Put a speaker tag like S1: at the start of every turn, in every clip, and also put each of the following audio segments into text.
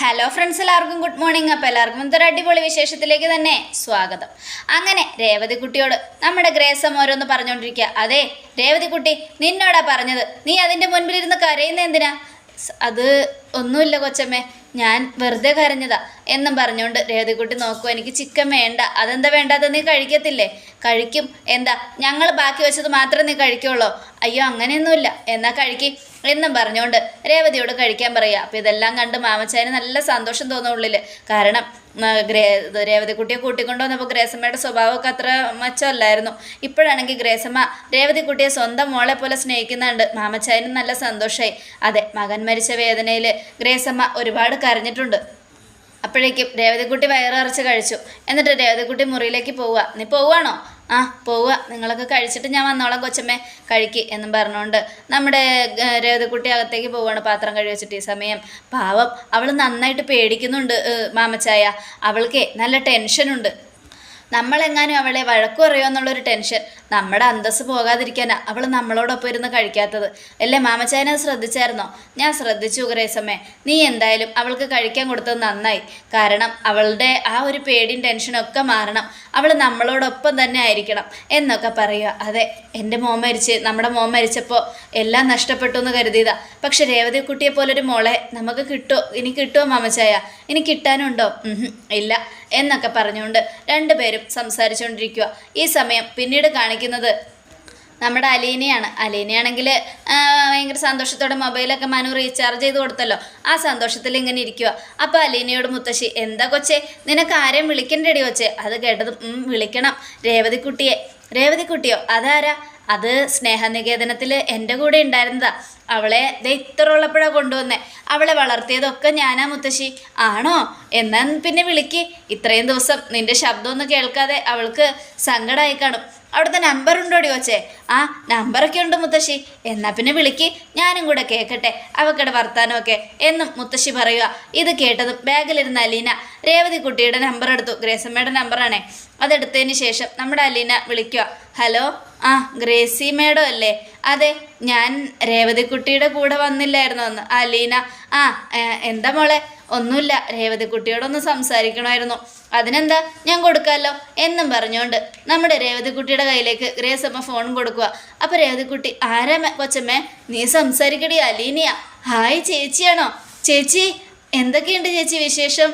S1: Hello friends എല്ലാവർക്കും good morning അപ്പോൾ എല്ലാവർക്കും ഇന്നത്തെ അടിപൊളി വിശേഷത്തിലേക്ക് തന്നെ സ്വാഗതം. അങ്ങനെ രേവതി കുട്ടിയോട് നമ്മുടെ ഗ്രേസം ഓരോന്ന് പറഞ്ഞുകൊണ്ടിരിക്കുക അതെ രേവതി കുട്ടി നിന്നോടാ പറഞ്ഞത്. നീ അതിന്റെ മുൻപിലിരുന്ന് കരയുന്ന എന്തിനാ? അത് ഒന്നുമില്ല കൊച്ചമ്മേ. ഞാൻ വെറുതെ കരഞ്ഞതാ എന്നും പറഞ്ഞുകൊണ്ട് രേവതിക്കുട്ടി നോക്കൂ എനിക്ക് ചിക്കൻ വേണ്ട. അതെന്താ വേണ്ടാത്ത? നീ കഴിക്കത്തില്ലേ? കഴിക്കും. എന്താ? ഞങ്ങൾ ബാക്കി വെച്ചത് മാത്രമേ നീ കഴിക്കുള്ളൂ? അയ്യോ അങ്ങനെയൊന്നുമില്ല. എന്നാൽ കഴിക്ക്. എന്നും പറഞ്ഞുകൊണ്ട് രേവതിയോട് കഴിക്കാൻ പറയുക. അപ്പോൾ ഇതെല്ലാം കണ്ട് മാമച്ചായന് നല്ല സന്തോഷം തോന്നുന്ന ഉള്ളിൽ കാരണം ഗ്രേ രേവതിക്കുട്ടിയെ കൂട്ടിക്കൊണ്ടു വന്നപ്പോൾ ഗ്രേസമ്മയുടെ സ്വഭാവമൊക്കെ അത്ര മെച്ചമല്ലായിരുന്നു. ഇപ്പോഴാണെങ്കിൽ ഗ്രേസമ്മ രേവതിക്കുട്ടിയെ സ്വന്തം മോളെ പോലെ സ്നേഹിക്കുന്നുണ്ട്. മാമച്ചായനും നല്ല സന്തോഷമായി അതെ മകൻ മരിച്ച വേദനയിൽ ഗ്രേസമ്മ ഒരുപാട് കരഞ്ഞിട്ടുണ്ട്. അപ്പോഴേക്കും രേവതിക്കുട്ടി വയറിറച്ച് കഴിച്ചു. എന്നിട്ട് രേവതിക്കുട്ടി മുറിയിലേക്ക് പോവുക. നീ പോവുകയാണോ? ആ പോവുക. നിങ്ങളൊക്കെ കഴിച്ചിട്ട് ഞാൻ വന്നോളാം കൊച്ചമ്മേ. കഴിക്ക് എന്നും പറഞ്ഞുകൊണ്ട് നമ്മുടെ രേവതിക്കുട്ടി അകത്തേക്ക് പോവുകയാണ് പാത്രം കഴുകി വെച്ചിട്ട് ഈ സമയം. പാവം അവൾ നന്നായിട്ട് പേടിക്കുന്നുണ്ട് മാമച്ചായ. അവൾക്കേ നല്ല ടെൻഷനുണ്ട്. നമ്മളെങ്ങാനും അവളെ വഴക്കു പറയുമോ എന്നുള്ളൊരു ടെൻഷൻ. നമ്മുടെ അന്തസ് പോകാതിരിക്കാനാ അവൾ നമ്മളോടൊപ്പം ഇരുന്ന് കഴിക്കാത്തത്. അല്ലേ മാമച്ചായനെ ശ്രദ്ധിച്ചായിരുന്നോ? ഞാൻ ശ്രദ്ധിച്ചു ഗ്രേസമ്മേ. നീ എന്തായാലും അവൾക്ക് കഴിക്കാൻ കൊടുത്തത് നന്നായി. കാരണം അവളുടെ ആ ഒരു പേടിയും ടെൻഷനും ഒക്കെ മാറണം. അവൾ നമ്മളോടൊപ്പം തന്നെ ആയിരിക്കണം എന്നൊക്കെ പറയുക. അതെ എന്റെ മോൻ മരിച്ച് നമ്മുടെ മോൻ മരിച്ചപ്പോൾ എല്ലാം നഷ്ടപ്പെട്ടു എന്ന് കരുതിയതാ. പക്ഷെ രേവതി കുട്ടിയെ പോലൊരു മോളെ നമുക്ക് കിട്ടുമോ ഇനി കിട്ടുമോ മാമച്ചായ? ഇനി കിട്ടാനുണ്ടോ? ഇല്ല എന്നൊക്കെ പറഞ്ഞുകൊണ്ട് രണ്ടുപേരും സംസാരിച്ചുകൊണ്ടിരിക്കുക ഈ സമയം പിന്നീട് കാണിക്കുന്നത് നമ്മുടെ അലീനയാണ്. അലീനയാണെങ്കിൽ ഭയങ്കര സന്തോഷത്തോടെ മൊബൈലൊക്കെ മനു റീചാർജ് ചെയ്ത് കൊടുത്തല്ലോ. ആ സന്തോഷത്തിൽ ഇങ്ങനെ ഇരിക്കുക. അപ്പോൾ അലീനയോട് മുത്തശ്ശി എന്താ കൊച്ചേ? നിനക്ക് ആരെയും വിളിക്കണ്ടേടി കൊച്ചേ? അത് കേട്ടതും വിളിക്കണം. രേവതിക്കുട്ടിയെ. രേവതിക്കുട്ടിയോ? അതാരാ? അത് സ്നേഹനികേതനത്തിൽ എന്റെ കൂടെ ഉണ്ടായിരുന്നതാ. അവളെ ദേ ഇത്ര ഉള്ളപ്പോഴാണ് കൊണ്ടുവന്നേ. അവളെ വളർത്തിയതൊക്കെ ഞാനാ മുത്തശ്ശി. ആണോ? എന്നാൽ പിന്നെ വിളിക്ക്. ഇത്രയും ദിവസം നിന്റെ ശബ്ദമൊന്നും കേൾക്കാതെ അവൾക്ക് സങ്കടമായി കാണും. അവിടുത്തെ നമ്പർ ഉണ്ടോ വച്ചേ ആ നമ്പറൊക്കെ ഉണ്ട് മുത്തശ്ശി. എന്നാ പിന്നെ വിളിക്ക്. ഞാനും കൂടെ കേൾക്കട്ടെ അവക്കടെ വർത്താനമൊക്കെ. എന്നും മുത്തശ്ശി പറയുക ഇത് കേട്ടതും ബാഗിലിരുന്ന അലീന രേവതി കുട്ടിയുടെ നമ്പർ എടുത്തു. ഗ്രേസമ്മയുടെ നമ്പറാണേ അതെടുത്തതിന് ശേഷം നമ്മുടെ അലീന വിളിക്കുക ഹലോ? ആ ഗ്രേസി മേഡം അല്ലേ? അതെ ഞാൻ രേവതിക്കുട്ടിയുടെ കൂടെ വന്നില്ലായിരുന്നു അന്ന്. അലീന ആ എന്താ മോളെ? ഒന്നുമില്ല രേവതിക്കുട്ടിയോടൊന്ന് സംസാരിക്കണമായിരുന്നു. അതിനെന്താ? ഞാൻ കൊടുക്കാമല്ലോ എന്നും പറഞ്ഞുകൊണ്ട് നമ്മുടെ രേവതിക്കുട്ടിയുടെ കയ്യിലേക്ക് ഗ്രേസ് അമ്മ ഫോൺ കൊടുക്കുക അപ്പോൾ രേവതിക്കുട്ടി ആരാ കൊച്ചമ്മേ? നീ സംസാരിക്കടി അലീനിയ. ഹായ് ചേച്ചിയാണോ? ചേച്ചി എന്തൊക്കെയുണ്ട് ചേച്ചി വിശേഷം?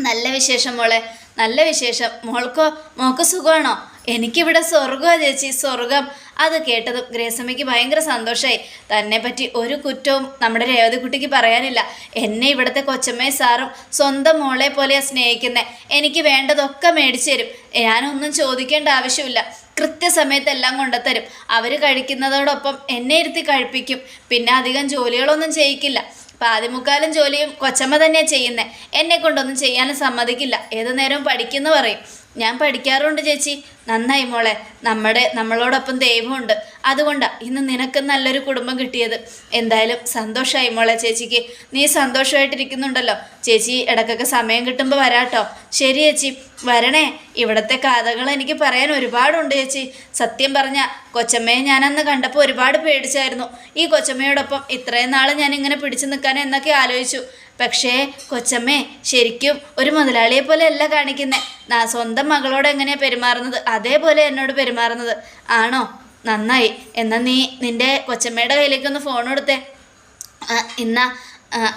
S1: നല്ല വിശേഷം മോളെ നല്ല വിശേഷം. മോൾക്കോ മോൾക്ക് സുഖമാണോ? എനിക്കിവിടെ സ്വർഗമാണ് ചേച്ചി സ്വർഗം അത് കേട്ടതും ഗ്രേസമ്മയ്ക്ക് ഭയങ്കര സന്തോഷമായി തന്നെ പറ്റി ഒരു കുറ്റവും നമ്മുടെ രേവതി കുട്ടിക്ക് പറയാനില്ല. എന്നെ ഇവിടുത്തെ കൊച്ചമ്മയും സാറും സ്വന്തം മോളെ പോലെയാണ് സ്നേഹിക്കുന്നത് എനിക്ക് വേണ്ടതൊക്കെ മേടിച്ചു തരും. ഞാനൊന്നും ചോദിക്കേണ്ട ആവശ്യമില്ല. കൃത്യസമയത്തെല്ലാം കൊണ്ടുത്തരും. അവർ കഴിക്കുന്നതോടൊപ്പം എന്നെ ഇരുത്തി കഴിപ്പിക്കും. പിന്നെ അധികം ജോലികളൊന്നും ചെയ്യിക്കില്ല. പാതിമുക്കാലും ജോലിയും കൊച്ചമ്മ തന്നെയാണ് ചെയ്യുന്നത് എന്നെ കൊണ്ടൊന്നും ചെയ്യാനും സമ്മതിക്കില്ല. ഏതു നേരവും പഠിക്കുന്നു പറയും. ഞാൻ പഠിക്കാറുണ്ട് ചേച്ചി. നന്നായി മോളെ. നമ്മുടെ നമ്മളോടൊപ്പം ദൈവമുണ്ട്. അതുകൊണ്ടാണ് ഇന്ന് നിനക്ക് നല്ലൊരു കുടുംബം കിട്ടിയത്. എന്തായാലും സന്തോഷമായി മോളെ ചേച്ചിക്ക്. നീ സന്തോഷമായിട്ടിരിക്കുന്നുണ്ടല്ലോ ചേച്ചി ഇടക്കൊക്കെ സമയം കിട്ടുമ്പോൾ വരാട്ടോ. ശരി ചേച്ചി. വരണേ. ഇവിടുത്തെ കഥകൾ എനിക്ക് പറയാൻ ഒരുപാടുണ്ട് ചേച്ചി. സത്യം പറഞ്ഞ കൊച്ചമ്മയെ ഞാനന്ന് കണ്ടപ്പോൾ ഒരുപാട് പേടിച്ചായിരുന്നു. ഈ കൊച്ചമ്മയോടൊപ്പം ഇത്രയും നാൾ ഞാൻ ഇങ്ങനെ പിടിച്ചു നിൽക്കാൻ എന്നൊക്കെ ആലോചിച്ചു. പക്ഷേ കൊച്ചമ്മേ ശരിക്കും ഒരു മുതലാളിയെ പോലെ അല്ല കാണിക്കുന്നത് സ്വന്തം മകളോട് എങ്ങനെയാണ് പെരുമാറുന്നത്? അതേപോലെ എന്നോട് പെരുമാറുന്നത്. ആണോ? നന്നായി. എന്നാൽ നീ നിന്റെ കൊച്ചമ്മയുടെ കയ്യിലേക്കൊന്ന് ഫോൺ കൊടുത്തേ. ഇന്ന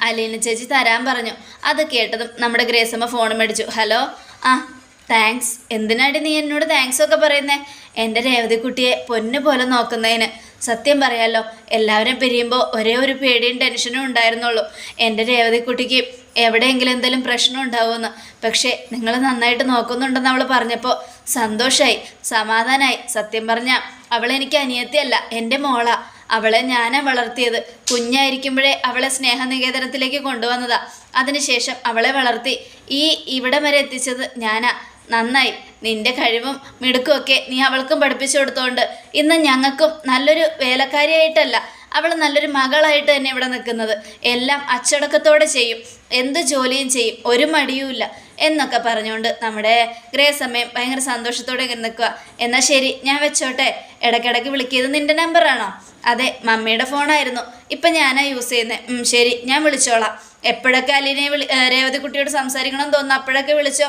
S1: അലീന ചേച്ചി തരാൻ പറഞ്ഞു. അത് കേട്ടതും നമ്മുടെ ഗ്രേസമ്മ ഫോൺ മേടിച്ചു. ഹലോ? ആ താങ്ക്സ് എന്തിനാടി നീ എന്നോട് താങ്ക്സ് ഒക്കെ പറയുന്നേ? എന്റെ രേവതി കുട്ടിയെ പൊന്നു പോലെ നോക്കുന്നതിന്. സത്യം പറയാലോ എല്ലാവരും പിരിയുമ്പോൾ ഒരേ ഒരു പേടിയും ടെൻഷനും ഉണ്ടായിരുന്നുള്ളൂ. എന്റെ രേവതിക്കുട്ടിക്ക് എവിടെയെങ്കിലും എന്തെങ്കിലും പ്രശ്നം ഉണ്ടാവുമെന്ന്. പക്ഷേ നിങ്ങൾ നന്നായിട്ട് നോക്കുന്നുണ്ടെന്ന് അവൾ പറഞ്ഞപ്പോൾ സന്തോഷമായി സമാധാനമായി സത്യം പറഞ്ഞാൽ അവളെനിക്ക് അനിയത്തിയല്ല എന്റെ മോളാ. അവളെ ഞാനാ വളർത്തിയത്. കുഞ്ഞായിരിക്കുമ്പോഴേ അവളെ സ്നേഹനികേതനത്തിലേക്ക് കൊണ്ടുവന്നതാ. അതിനുശേഷം അവളെ വളർത്തി. ഈ ഇവിടം വരെ എത്തിച്ചത് ഞാനാ. നന്നായി. നിന്റെ കഴിവും മിടുക്കുമൊക്കെ നീ അവൾക്കും പഠിപ്പിച്ചു കൊടുത്തോണ്ട്. ഇന്ന് ഞങ്ങൾക്കും നല്ലൊരു വേലക്കാരിയായിട്ടല്ല. അവൾ നല്ലൊരു മകളായിട്ട് തന്നെ ഇവിടെ നിൽക്കുന്നത്. എല്ലാം അച്ചടക്കത്തോടെ ചെയ്യും. എന്ത് ജോലിയും ചെയ്യും. ഒരു മടിയുമില്ല എന്നൊക്കെ പറഞ്ഞുകൊണ്ട് നമ്മുടെ ഗ്രേസ് സമയം ഭയങ്കര സന്തോഷത്തോടെ ഇങ്ങനെ നിൽക്കുക. എന്നാൽ ശരി ഞാൻ വെച്ചോട്ടെ. ഇടയ്ക്കിടയ്ക്ക് വിളിക്കിയത് നിന്റെ നമ്പറാണോ അതെ മമ്മിയുടെ ഫോണായിരുന്നു ഇപ്പം ഞാനാ യൂസ് ചെയ്യുന്നത് ശരി ഞാൻ വിളിച്ചോളാം. എപ്പോഴൊക്കെ അലീനയെ വിളി രേവതി കുട്ടിയോട് സംസാരിക്കണം തോന്നുന്നു അപ്പോഴൊക്കെ വിളിച്ചോ?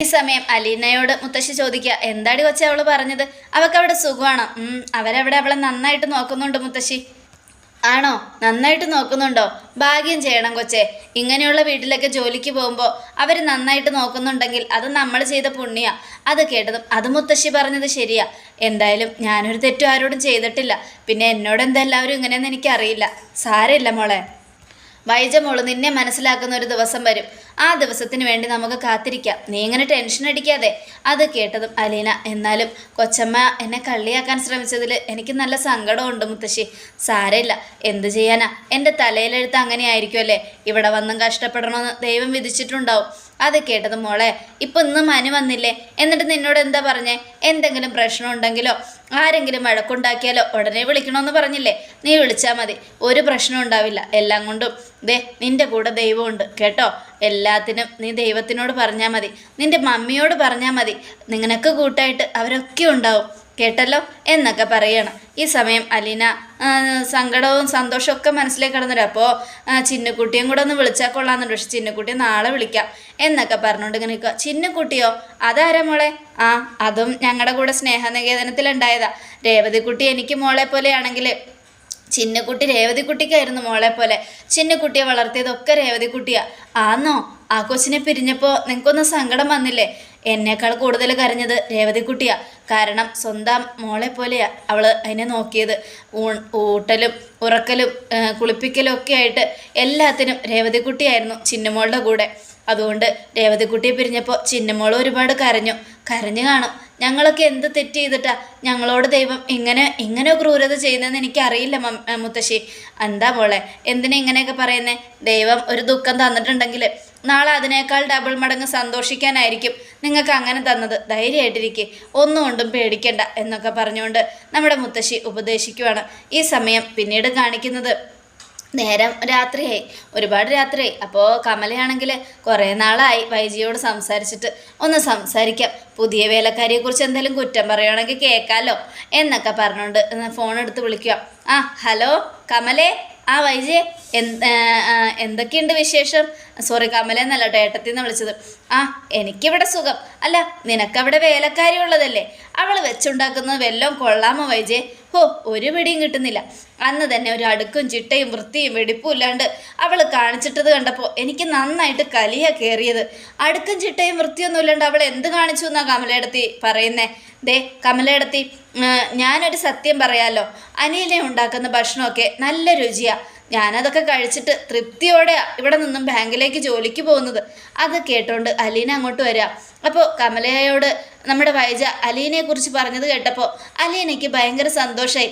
S1: ഈ സമയം അലീനയോട് മുത്തശ്ശി ചോദിക്കുക എന്താടി കൊച്ചെ അവൾ പറഞ്ഞത്? അവൾക്ക് അവിടെ സുഖമാണ്? അവരവിടെ അവളെ നന്നായിട്ട് നോക്കുന്നുണ്ട് മുത്തശ്ശി. ആണോ? നന്നായിട്ട് നോക്കുന്നുണ്ടോ? ഭാഗ്യം ചെയ്യണം കൊച്ചേ. ഇങ്ങനെയുള്ള വീട്ടിലൊക്കെ ജോലിക്ക് പോകുമ്പോൾ അവർ നന്നായിട്ട് നോക്കുന്നുണ്ടെങ്കിൽ അത് നമ്മൾ ചെയ്ത പുണ്യ. അത് കേട്ടതും അത് മുത്തശ്ശി പറഞ്ഞത് ശരിയാ. എന്തായാലും ഞാനൊരു തെറ്റും ആരോടും ചെയ്തിട്ടില്ല. പിന്നെ എന്നോട് എന്തെല്ലാവരും ഇങ്ങനെയെന്ന് എനിക്കറിയില്ല. സാരമില്ല മോളെ. വൈജ മോൾ നിന്നെ മനസ്സിലാക്കുന്ന ഒരു ദിവസം വരും. ആ ദിവസത്തിന് വേണ്ടി നമുക്ക് കാത്തിരിക്കാം. നീ ഇങ്ങനെ ടെൻഷൻ അടിക്കാതെ. അത് കേട്ടതും അലീന എന്നാലും കൊച്ചമ്മ എന്നെ കള്ളിയാക്കാൻ ശ്രമിച്ചതിൽ എനിക്ക് നല്ല സങ്കടമുണ്ട് മുത്തശ്ശി. സാരമില്ല എന്ത് ചെയ്യാനാ? എന്റെ തലയിലെഴുത്ത് അങ്ങനെ ആയിരിക്കുമല്ലേ ഇവിടെ വന്നും കഷ്ടപ്പെടണമെന്ന് ദൈവം വിധിച്ചിട്ടുണ്ടാവും. അത് കേട്ടത് മോളെ ഇപ്പം ഇന്ന് മനു വന്നില്ലേ? എന്നിട്ട് നിന്നോട് എന്താ പറഞ്ഞേ? എന്തെങ്കിലും പ്രശ്നം ഉണ്ടെങ്കിലോ? ആരെങ്കിലും വഴക്കുണ്ടാക്കിയാലോ? ഉടനെ വിളിക്കണമെന്ന് പറഞ്ഞില്ലേ? നീ വിളിച്ചാൽ മതി. ഒരു പ്രശ്നം ഉണ്ടാവില്ല. എല്ലാം കൊണ്ടും. ദേ നിന്റെ കൂടെ ദൈവമുണ്ട്. കേട്ടോ? എല്ലാത്തിനും നീ ദൈവത്തിനോട് പറഞ്ഞാൽ മതി. നിന്റെ മമ്മിയോട് പറഞ്ഞാൽ മതി. നിനക്ക് കൂട്ടായിട്ട് അവരൊക്കെ ഉണ്ടാവും. കേട്ടല്ലോ? എന്നൊക്കെ പറയണം. ഈ സമയം അലീന സങ്കടവും സന്തോഷവും ഒക്കെ മനസ്സിലേക്ക് കടന്നില്ല അപ്പോൾ ചിന്നക്കുട്ടിയും കൂടെ ഒന്ന് വിളിച്ചാൽ കൊള്ളാമെന്നുണ്ട്. പക്ഷെ ചിന്നക്കുട്ടിയെ നാളെ വിളിക്കാം എന്നൊക്കെ പറഞ്ഞുകൊണ്ട് ഇങ്ങനെ നിൽക്കുക ചിന്നക്കുട്ടിയോ അതാരാ മോളെ? ആ അതും ഞങ്ങളുടെ കൂടെ സ്നേഹനികേതനത്തിലുണ്ടായതാ. രേവതിക്കുട്ടി എനിക്ക് മോളെ പോലെയാണെങ്കിൽ ചിന്നക്കുട്ടി രേവതിക്കുട്ടിക്കായിരുന്നു മോളെ പോലെ. ചിന്നക്കുട്ടിയെ വളർത്തിയതൊക്കെ രേവതിക്കുട്ടിയാ. ആന്നോ ആ കൊച്ചിനെ പിരിഞ്ഞപ്പോൾ നിങ്ങൾക്കൊന്നും സങ്കടം വന്നില്ലേ? എന്നേക്കാൾ കൂടുതൽ കരഞ്ഞത് രേവതിക്കുട്ടിയാ. കാരണം സ്വന്തം മോളെ പോലെയാ അവൾ അതിനെ നോക്കിയത്. ഊട്ടലും ഉറക്കലും കുളിപ്പിക്കലും ഒക്കെ ആയിട്ട് എല്ലാത്തിനും രേവതിക്കുട്ടിയായിരുന്നു ചിന്നമോളുടെ കൂടെ. അതുകൊണ്ട് രേവതിക്കുട്ടിയെ പിരിഞ്ഞപ്പോൾ ചിന്നമോൾ ഒരുപാട് കരഞ്ഞു. കരഞ്ഞു കാണും. ഞങ്ങളൊക്കെ എന്ത് തെറ്റ് ചെയ്തിട്ടാ ഞങ്ങളോട് ദൈവം ഇങ്ങനെ ഇങ്ങനെ ക്രൂരത ചെയ്യുന്നതെന്ന് എനിക്കറിയില്ല മുത്തശ്ശി. എന്താ മോളെ എന്തിനാ ഇങ്ങനെയൊക്കെ പറയുന്നേ? ദൈവം ഒരു ദുഃഖം തന്നിട്ടുണ്ടെങ്കിൽ നാളെ അതിനേക്കാൾ ഡബിൾ മടങ്ങ് സന്തോഷിക്കാനായിരിക്കും നിങ്ങൾക്ക് അങ്ങനെ തന്നത്. ധൈര്യമായിട്ടിരിക്കെ. ഒന്നും കൊണ്ടും പേടിക്കണ്ട എന്നൊക്കെ പറഞ്ഞുകൊണ്ട് നമ്മുടെ മുത്തശ്ശി ഉപദേശിക്കുവാണ്. ഈ സമയം പിന്നീട് കാണിക്കുന്നത്. നേരം രാത്രിയായി. ഒരുപാട് രാത്രിയായി. അപ്പോൾ കമലയാണെങ്കിൽ കുറേ നാളായി വൈജിയോട് സംസാരിച്ചിട്ട് ഒന്ന് സംസാരിക്കാം. പുതിയ വേലക്കാരിയെ കുറിച്ച് എന്തെങ്കിലും കുറ്റം പറയുകയാണെങ്കിൽ കേൾക്കാമല്ലോ എന്നൊക്കെ പറഞ്ഞുകൊണ്ട് ഫോൺ എടുത്ത് വിളിക്കുക. ആ ഹലോ കമലേ? ആ വൈജി എന്ത് എന്തൊക്കെയുണ്ട് വിശേഷം? സോറി കമല എന്നല്ല ഏട്ടത്തിൽ നിന്ന് വിളിച്ചത്. ആ എനിക്കിവിടെ സുഖം. അല്ല നിനക്കവിടെ വേലക്കാരി ഉള്ളതല്ലേ അവൾ വെച്ചുണ്ടാക്കുന്നത് വെല്ലം കൊള്ളാമോ വൈജയെ ഹോ ഒരു പിടിയും കിട്ടുന്നില്ല. അന്ന് തന്നെ ഒരു അടുക്കും ചിട്ടയും വൃത്തിയും വെടിപ്പും ഇല്ലാണ്ട് അവൾ കാണിച്ചിട്ടത് കണ്ടപ്പോൾ എനിക്ക് നന്നായിട്ട് കലിയ കയറിയത് അടുക്കും ചിട്ടയും വൃത്തിയൊന്നും ഇല്ലാണ്ട് അവൾ എന്ത് കാണിച്ചു എന്നാ കമലയിടത്തി പറയുന്നേ? ദേ കമലയിടത്തി ഞാനൊരു സത്യം പറയാലോ. അനിയനെ ഉണ്ടാക്കുന്ന ഭക്ഷണമൊക്കെ നല്ല രുചിയാണ് ഞാനതൊക്കെ കഴിച്ചിട്ട് തൃപ്തിയോടെ ഇവിടെ നിന്നും ബാങ്കിലേക്ക് ജോലിക്ക് പോകുന്നത്. അത് കേട്ടോണ്ട് അലീന അങ്ങോട്ട് വരിക അപ്പോൾ കമലയോട് നമ്മുടെ വൈജ അലീനയെ കുറിച്ച് പറഞ്ഞത് കേട്ടപ്പോൾ അലീനയ്ക്ക് ഭയങ്കര സന്തോഷമായി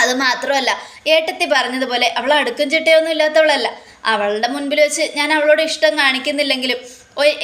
S1: അത് മാത്രമല്ല ഏട്ടത്തി പറഞ്ഞതുപോലെ അവൾ അടുക്കും ചിട്ടയൊന്നും ഇല്ലാത്തവളല്ല. അവളുടെ മുൻപിൽ വെച്ച് ഞാൻ അവളോട് ഇഷ്ടം കാണിക്കുന്നില്ലെങ്കിലും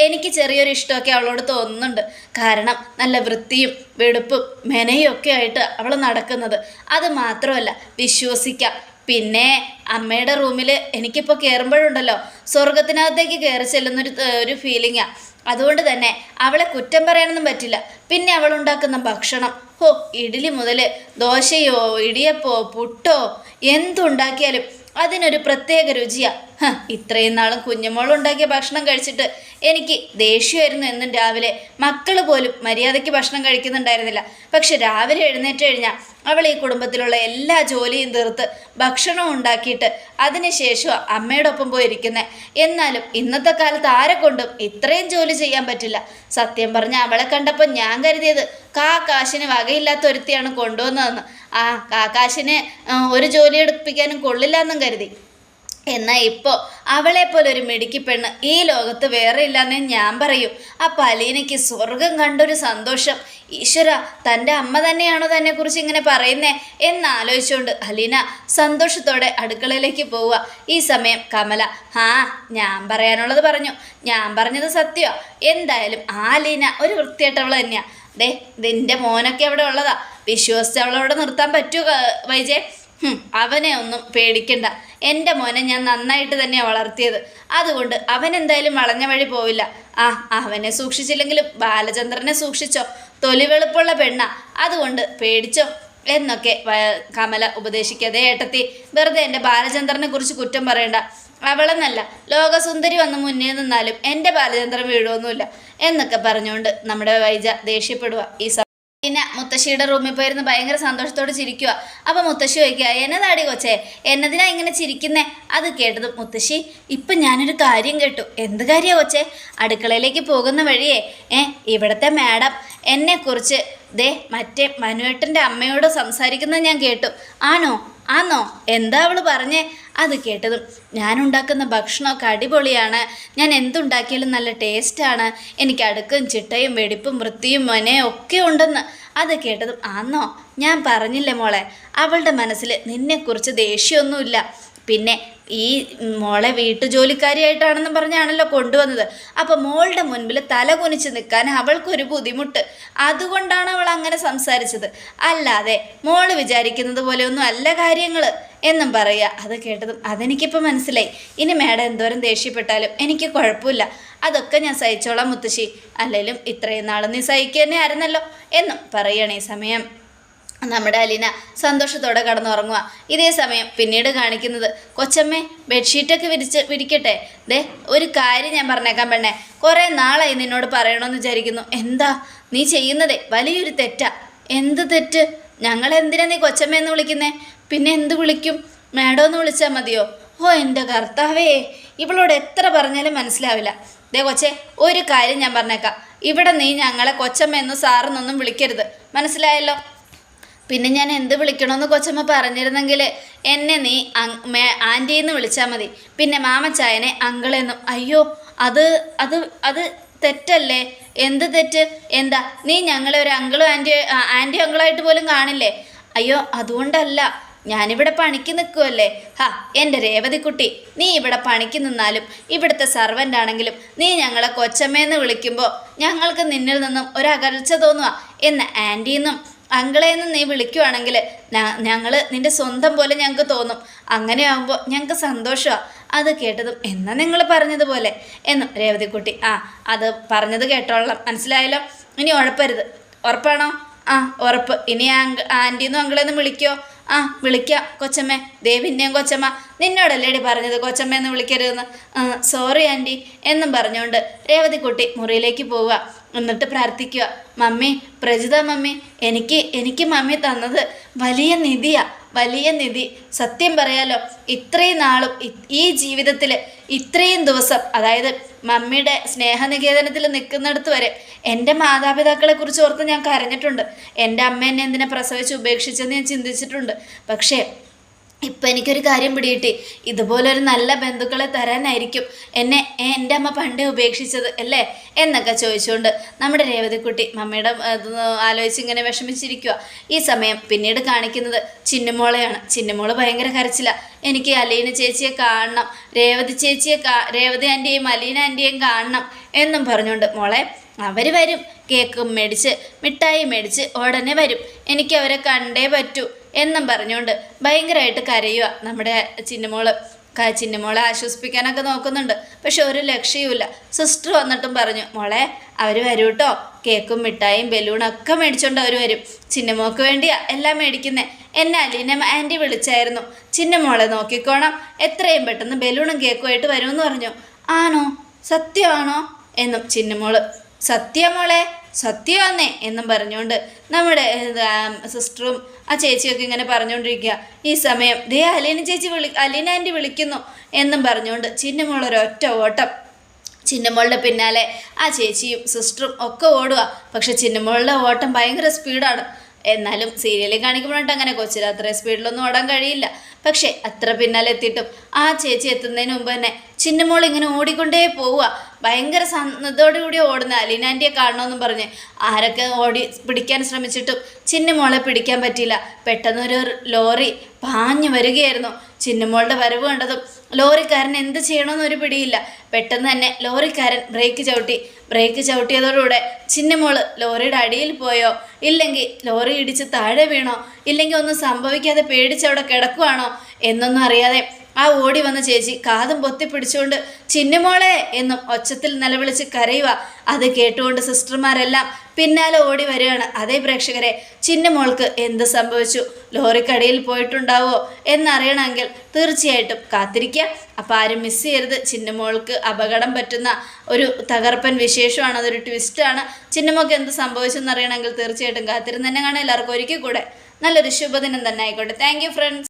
S1: എനിക്ക് ചെറിയൊരു ഇഷ്ടമൊക്കെ അവളോട് തോന്നുന്നുണ്ട്. കാരണം നല്ല വൃത്തിയും വെടുപ്പും മെനയും ഒക്കെ ആയിട്ട് അവൾ നടക്കുന്നത്. അത് മാത്രമല്ല വിശ്വസിക്കാം. പിന്നെ അമ്മയുടെ റൂമിൽ എനിക്കിപ്പോൾ കയറുമ്പോഴുണ്ടല്ലോ സ്വർഗത്തിനകത്തേക്ക് കയറി ചെല്ലുന്നൊരു ഒരു ഫീലിങ്ങാണ് അതുകൊണ്ട് തന്നെ അവളെ കുറ്റം പറയാനൊന്നും പറ്റില്ല. പിന്നെ അവൾ ഉണ്ടാക്കുന്ന ഭക്ഷണം. ഹോ ഇഡ്ഡലി മുതൽ ദോശയോ ഇടിയപ്പോ പുട്ടോ എന്തുണ്ടാക്കിയാലും അതിനൊരു പ്രത്യേക രുചിയാ. ഹ, ഇത്രയും നാളും കുഞ്ഞുമോൾ ഉണ്ടാക്കിയ ഭക്ഷണം കഴിച്ചിട്ട് എനിക്ക് ദേഷ്യമായിരുന്നു എന്നും രാവിലെ. മക്കൾ പോലും മര്യാദയ്ക്ക് ഭക്ഷണം കഴിക്കുന്നുണ്ടായിരുന്നില്ല. പക്ഷെ രാവിലെ എഴുന്നേറ്റ് കഴിഞ്ഞാൽ അവൾ ഈ കുടുംബത്തിലുള്ള എല്ലാ ജോലിയും തീർത്ത് ഭക്ഷണവും ഉണ്ടാക്കിയിട്ട് അതിനുശേഷം അമ്മയുടെ ഒപ്പം പോയിരിക്കുന്നത് എന്നാലും ഇന്നത്തെ കാലത്ത് ആരെ കൊണ്ടും ഇത്രയും ജോലി ചെയ്യാൻ പറ്റില്ല. സത്യം പറഞ്ഞാൽ അവളെ കണ്ടപ്പോൾ ഞാൻ കരുതിയത് കാ കാശിന് വകയില്ലാത്ത ഒരുത്തിയാണ് കൊണ്ടുവന്നതെന്ന്. ആ കാക്കാശിന് ഒരു ജോലി എടുപ്പിക്കാനും കൊള്ളില്ല എന്നും കരുതി. എന്നാൽ ഇപ്പോൾ അവളെ പോലെ ഒരു മിടുക്കി പെണ്ണ് ഈ ലോകത്ത് വേറെ ഇല്ലാന്നേ ഞാൻ പറയൂ. ആ പലീനയ്ക്ക് സ്വർഗം കണ്ടൊരു സന്തോഷം. ഈശ്വര തന്റെ അമ്മ തന്നെയാണോ തന്നെ കുറിച്ച് ഇങ്ങനെ പറയുന്നേ? എന്നാലോചിച്ചുകൊണ്ട് അലീന സന്തോഷത്തോടെ അടുക്കളയിലേക്ക് പോവുക. ഈ സമയം കമല ആ ഞാൻ പറയാനുള്ളത് പറഞ്ഞു. ഞാൻ പറഞ്ഞത് സത്യമാണ് എന്തായാലും ആ അലീന ഒരു വൃത്തിയായിട്ടവൾ തന്നെയാണ് ദേ ഇതെന്റെ മോനൊക്കെ അവിടെ ഉള്ളതാ. വിശ്വസിച്ച് അവളവിടെ നിർത്താൻ പറ്റുമോ ക- വൈജേ ഹും, അവനെ ഒന്നും പേടിക്കണ്ട. എന്റെ മോനെ ഞാൻ നന്നായിട്ട് തന്നെയാണ് വളർത്തിയത്. അതുകൊണ്ട് അവൻ എന്തായാലും വളഞ്ഞ വഴി പോവില്ല. ആ അവനെ സൂക്ഷിച്ചില്ലെങ്കിലും ബാലചന്ദ്രനെ സൂക്ഷിച്ചോ? തൊലി വെളുപ്പുള്ള പെണ്ണ. അതുകൊണ്ട് പേടിച്ചോ? എന്നൊക്കെ കമല ഉപദേശിക്കാതെ ഏട്ടത്തി വെറുതെ എന്റെ ബാലചന്ദ്രനെ കുറിച്ച് കുറ്റം പറയണ്ട. അവളെന്നല്ല ലോകസുന്ദരി വന്ന് മുന്നേ നിന്നാലും എന്റെ ബാലചന്ദ്രൻ വീഴുമൊന്നുമില്ല എന്നൊക്കെ പറഞ്ഞുകൊണ്ട് നമ്മുടെ വൈജ ദേഷ്യപ്പെടുക ഈ പിന്നെ മുത്തശ്ശിയുടെ റൂമിൽ പോയിരുന്ന് ഭയങ്കര സന്തോഷത്തോട് ചിരിക്കുക അപ്പം മുത്തശ്ശി ചോദിക്കുക എന്നതാടി കൊച്ചേ എന്നതിനാ ഇങ്ങനെ ചിരിക്കുന്നേ? അത് കേട്ടത് മുത്തശ്ശി ഇപ്പം ഞാനൊരു കാര്യം കേട്ടു. എന്ത് കാര്യമാണ് കൊച്ചേ? അടുക്കളയിലേക്ക് പോകുന്ന വഴിയേ ഏ ഇവിടുത്തെ മാഡം എന്നെക്കുറിച്ച് ദേ മറ്റേ മനുവേട്ടന്റെ അമ്മയോട് സംസാരിക്കുന്നത് ഞാൻ കേട്ടു. ആണോ? ആന്നോ? എന്താ അവൾ പറഞ്ഞേ? അത് കേട്ടതും ഞാനുണ്ടാക്കുന്ന ഭക്ഷണമൊക്കെ അടിപൊളിയാണ്. ഞാൻ എന്തുണ്ടാക്കിയാലും നല്ല ടേസ്റ്റാണ്. എനിക്ക് അടുക്കും ചിട്ടയും വെടിപ്പും വൃത്തിയും മനയും ഒക്കെ ഉണ്ടെന്ന്. അത് കേട്ടതും ആന്നോ? ഞാൻ പറഞ്ഞില്ലേ മോളെ അവളുടെ മനസ്സിൽ നിന്നെക്കുറിച്ച് ദേഷ്യമൊന്നുമില്ല. പിന്നെ ഈ മോളെ വീട്ടുജോലിക്കാരിയായിട്ടാണെന്ന് പറഞ്ഞാണല്ലോ കൊണ്ടുവന്നത്. അപ്പോൾ മോളുടെ മുൻപിൽ തല കുനിച്ച് നിൽക്കാൻ അവൾക്കൊരു ബുദ്ധിമുട്ട്. അതുകൊണ്ടാണ് അവൾ അങ്ങനെ സംസാരിച്ചത്. അല്ലാതെ മോൾ വിചാരിക്കുന്നത് പോലെയൊന്നും അല്ല കാര്യങ്ങൾ എന്നും പറയുക. അത് കേട്ടതും അതെനിക്കിപ്പോൾ മനസ്സിലായി. ഇനി മേഡം എന്തോരം ദേഷ്യപ്പെട്ടാലും എനിക്ക് കുഴപ്പമില്ല. അതൊക്കെ ഞാൻ സഹിച്ചോളാം മുത്തശ്ശി. അല്ലെങ്കിലും ഇത്രയും നാൾ നീ സഹിക്കുക തന്നെ ആയിരുന്നല്ലോ എന്നും പറയണേ സമയം. നമ്മുടെ അലീന സന്തോഷത്തോടെ കടന്നുറങ്ങുക ഇതേ സമയം പിന്നീട് കാണിക്കുന്നത് കൊച്ചമ്മേ ബെഡ്ഷീറ്റൊക്കെ വിരിച്ച് വിരിക്കട്ടെ. ദേ ഒരു കാര്യം ഞാൻ പറഞ്ഞേക്കാൻ പെണ്ണേ. കുറേ നാളായി നിന്നോട് പറയണമെന്ന് വിചാരിക്കുന്നു. എന്താ? നീ ചെയ്യുന്നതേ വലിയൊരു തെറ്റാ. എന്ത് തെറ്റ്? ഞങ്ങൾ എന്തിനാ നീ കൊച്ചമ്മയെന്ന് വിളിക്കുന്നേ? പിന്നെ എന്ത് വിളിക്കും? മാഡം എന്ന് വിളിച്ചാൽ മതിയോ? ഓ എന്റെ കർത്താവേ ഇവളോട് എത്ര പറഞ്ഞാലും മനസ്സിലാവില്ല. ദേ കൊച്ചേ ഒരു കാര്യം ഞാൻ പറഞ്ഞേക്കാം. ഇവിടെ നീ ഞങ്ങളെ കൊച്ചമ്മ കൊച്ചമ്മയെന്നും സാറെന്നൊന്നും വിളിക്കരുത്. മനസ്സിലായല്ലോ? പിന്നെ ഞാൻ എന്ത് വിളിക്കണമെന്ന് കൊച്ചമ്മ പറഞ്ഞിരുന്നെങ്കിൽ എന്നെ നീ ആന്റി എന്ന് വിളിച്ചാൽ മതി. പിന്നെ മാമച്ചായനെ അങ്കിളെന്നും. അയ്യോ അത് അത് അത് തെറ്റല്ലേ? എന്ത് തെറ്റ്? എന്താ നീ ഞങ്ങളെ ഒരു അങ്കിളും ആന്റി ആന്റി അങ്കിളായിട്ട് പോലും കാണില്ലേ? അയ്യോ അതുകൊണ്ടല്ല. ഞാനിവിടെ പണിക്ക് നിൽക്കുമല്ലേ ഹാ എന്റെ രേവതിക്കുട്ടി നീ ഇവിടെ പണിക്ക് നിന്നാലും ഇവിടുത്തെ സർവന്റ് ആണെങ്കിലും നീ ഞങ്ങളെ കൊച്ചമ്മയെന്ന് വിളിക്കുമ്പോൾ ഞങ്ങൾക്ക് നിന്നിൽ നിന്നും ഒരു അകൽച്ച തോന്നുക എന്ന് ആന്റിന്നും അങ്കിളെന്ന് നീ വിളിക്കുവാണെങ്കിൽ ഞങ്ങൾ നിന്റെ സ്വന്തം പോലെ ഞങ്ങൾക്ക് തോന്നും. അങ്ങനെ ആകുമ്പോൾ ഞങ്ങൾക്ക് സന്തോഷമാണ് അത് കേട്ടതും എന്നാ നിങ്ങൾ പറഞ്ഞതുപോലെ? എന്നും രേവതിക്കുട്ടി ആ അത് പറഞ്ഞത് കേട്ടോളാം. മനസ്സിലായല്ലോ? ഇനി ഉഴപ്പരുത്. ഉറപ്പാണോ? ആ ഉറപ്പ്. ഇനി ആങ്ക് ആന്റീന്നും അങ്കിളെന്നും വിളിക്കോ. ആ വിളിക്കാം. കൊച്ചമ്മേ ദേവിന്റെയും കൊച്ചമ്മ. നിന്നോടല്ലേടി പറഞ്ഞത് കൊച്ചമ്മ എന്ന് വിളിക്കരുതെന്ന് സോറി ആന്റി എന്നും പറഞ്ഞുകൊണ്ട് രേവതിക്കുട്ടി മുറിയിലേക്ക് പോവുക. എന്നിട്ട് പ്രാർത്ഥിക്കുക. മമ്മി പ്രജിത മമ്മി എനിക്ക് എനിക്ക് മമ്മി തന്നത് വലിയ നിധിയാണ് വലിയ നിധി. സത്യം പറയാലോ ഇത്രയും നാളും ഈ ജീവിതത്തിൽ ഇത്രയും ദിവസം അതായത് മമ്മിയുടെ സ്നേഹനികേതനത്തിൽ നിൽക്കുന്നിടത്ത് വരെ എന്റെ മാതാപിതാക്കളെ കുറിച്ച് ഓർത്ത് ഞാൻ കരഞ്ഞിട്ടുണ്ട്. എന്റെ അമ്മ എന്നെ എന്തിനെ പ്രസവിച്ച് ഉപേക്ഷിച്ചെന്ന് ഞാൻ ചിന്തിച്ചിട്ടുണ്ട്. പക്ഷേ ഇപ്പം എനിക്കൊരു കാര്യം പിടികിട്ടി. ഇതുപോലൊരു നല്ല ബന്ധുക്കളെ തരാനായിരിക്കും എന്നെ എന്റെ അമ്മ പണ്ടേ ഉപേക്ഷിച്ചത് അല്ലേ? എന്നൊക്കെ ചോദിച്ചുകൊണ്ട് നമ്മുടെ രേവതിക്കുട്ടി മമ്മയുടെ ആലോചിച്ച് ഇങ്ങനെ വിഷമിച്ചിരിക്കുക ഈ സമയം പിന്നീട് കാണിക്കുന്നത് ചിന്നമോളെയാണ്. ചിന്നമോൾ ഭയങ്കര കരച്ചില. എനിക്ക് അലീന ചേച്ചിയെ കാണണം രേവതി ചേച്ചിയെ കാ രേവതി ആന്റിയെയും അലീന ആന്റിയെയും കാണണം എന്നും പറഞ്ഞുകൊണ്ട് മോളെ അവർ വരും. കേക്കും മേടിച്ച് മിഠായി മേടിച്ച് ഉടനെ വരും. എനിക്ക് അവരെ കണ്ടേ പറ്റൂ. എന്നും പറഞ്ഞുകൊണ്ട് ഭയങ്കരമായിട്ട് കരയുക നമ്മുടെ ചിന്നമോൾ. ചിന്നമോളെ ആശ്വസിപ്പിക്കാനൊക്കെ നോക്കുന്നുണ്ട്. പക്ഷെ ഒരു ലക്ഷ്യവുമില്ല സിസ്റ്റർ വന്നിട്ടും പറഞ്ഞു മോളെ അവർ വരും കേട്ടോ കേക്കും മിഠായും ബലൂണൊക്കെ ഒക്കെ മേടിച്ചോണ്ട് അവർ വരും. ചിന്നമോക്ക് വേണ്ടിയാ എല്ലാം മേടിക്കുന്നത് എന്നെ അലീന ആന്റി വിളിച്ചായിരുന്നു. ചിന്നമോളെ നോക്കിക്കോണം. എത്രയും പെട്ടെന്ന് ബലൂണും കേക്കുമായിട്ട് വരുമെന്ന് പറഞ്ഞു. ആണോ? സത്യമാണോ? എന്നും ചിന്നമോൾ. സത്യമോളെ സത്യമാന്നേ എന്നും പറഞ്ഞുകൊണ്ട് നമ്മുടെ സിസ്റ്ററും ആ ചേച്ചിയൊക്കെ ഇങ്ങനെ പറഞ്ഞുകൊണ്ടിരിക്കുക. ഈ സമയം ദേ അലീന ചേച്ചി വിളി അലീന ആന്റി വിളിക്കുന്നു എന്നും പറഞ്ഞുകൊണ്ട് ചിന്നമോളൊരൊറ്റ ഓട്ടം. ചിന്നമോളുടെ പിന്നാലെ ആ ചേച്ചിയും സിസ്റ്ററും ഒക്കെ ഓടുക. പക്ഷെ ചിന്നമോളുടെ ഓട്ടം ഭയങ്കര സ്പീഡാണ്. എന്നാലും സീരിയലിൽ കാണിക്കുമ്പോഴാണ് അങ്ങനെ കൊച്ചിൽ അത്ര സ്പീഡിലൊന്നും ഓടാൻ കഴിയില്ല. പക്ഷേ അത്ര പിന്നാലെ എത്തിയിട്ടും ആ ചേച്ചി എത്തുന്നതിന് മുമ്പ് തന്നെ ചിന്നമോൾ ഇങ്ങനെ ഓടിക്കൊണ്ടേ പോവുക. ഭയങ്കര സന്നദ്ധോടുകൂടി ഓടുന്ന അലീനാന്റിയെ കാണണമെന്നും പറഞ്ഞ് ആരൊക്കെ ഓടി പിടിക്കാൻ ശ്രമിച്ചിട്ടും ചിന്നമോളെ പിടിക്കാൻ പറ്റിയില്ല. പെട്ടെന്നൊരു ലോറി പാഞ്ഞു വരികയായിരുന്നു. ചിന്നമോളുടെ വരവ് കണ്ടതും ലോറിക്കാരൻ എന്ത് ചെയ്യണമെന്നൊരു പിടിയില്ല. പെട്ടെന്ന് തന്നെ ലോറിക്കാരൻ ബ്രേക്ക് ചവിട്ടി. ബ്രേക്ക് ചവിട്ടിയതോടുകൂടെ ചിന്നമോൾ ലോറിയുടെ അടിയിൽ പോയോ? ഇല്ലെങ്കിൽ ലോറി ഇടിച്ച് താഴെ വീണോ? ഇല്ലെങ്കിൽ ഒന്നും സംഭവിക്കാതെ പേടിച്ച് അവിടെ കിടക്കുവാണോ? എന്നൊന്നും അറിയാതെ ആ ഓടി വന്ന ചേച്ചി കാതും പൊത്തി പിടിച്ചുകൊണ്ട് ചിന്നുമോളെ എന്നും ഒച്ചത്തിൽ നിലവിളിച്ച് കരയുക അത് കേട്ടുകൊണ്ട് സിസ്റ്റർമാരെല്ലാം പിന്നാലെ ഓടി വരികയാണ്. അതേ പ്രേക്ഷകരെ ചിന്നമോൾക്ക് എന്ത് സംഭവിച്ചു? ലോറിക്കടിയിൽ പോയിട്ടുണ്ടാവോ? എന്നറിയണമെങ്കിൽ തീർച്ചയായിട്ടും കാത്തിരിക്കുക അപ്പോൾ ആരും മിസ് ചെയ്യരുത്. ചിന്നമോൾക്ക് അപകടം പറ്റുന്ന ഒരു തകർപ്പൻ വിശേഷമാണ്. അതൊരു ട്വിസ്റ്റാണ് ചിന്നമോൾക്ക് എന്ത് സംഭവിച്ചു എന്നറിയണമെങ്കിൽ തീർച്ചയായിട്ടും കാത്തിരുന്ന് തന്നെ കാണാം എല്ലാവർക്കും ഒരിക്കൽ കൂടെ. നല്ലൊരു ശുഭദിനം തന്നെ ആയിക്കോട്ടെ. Thank friends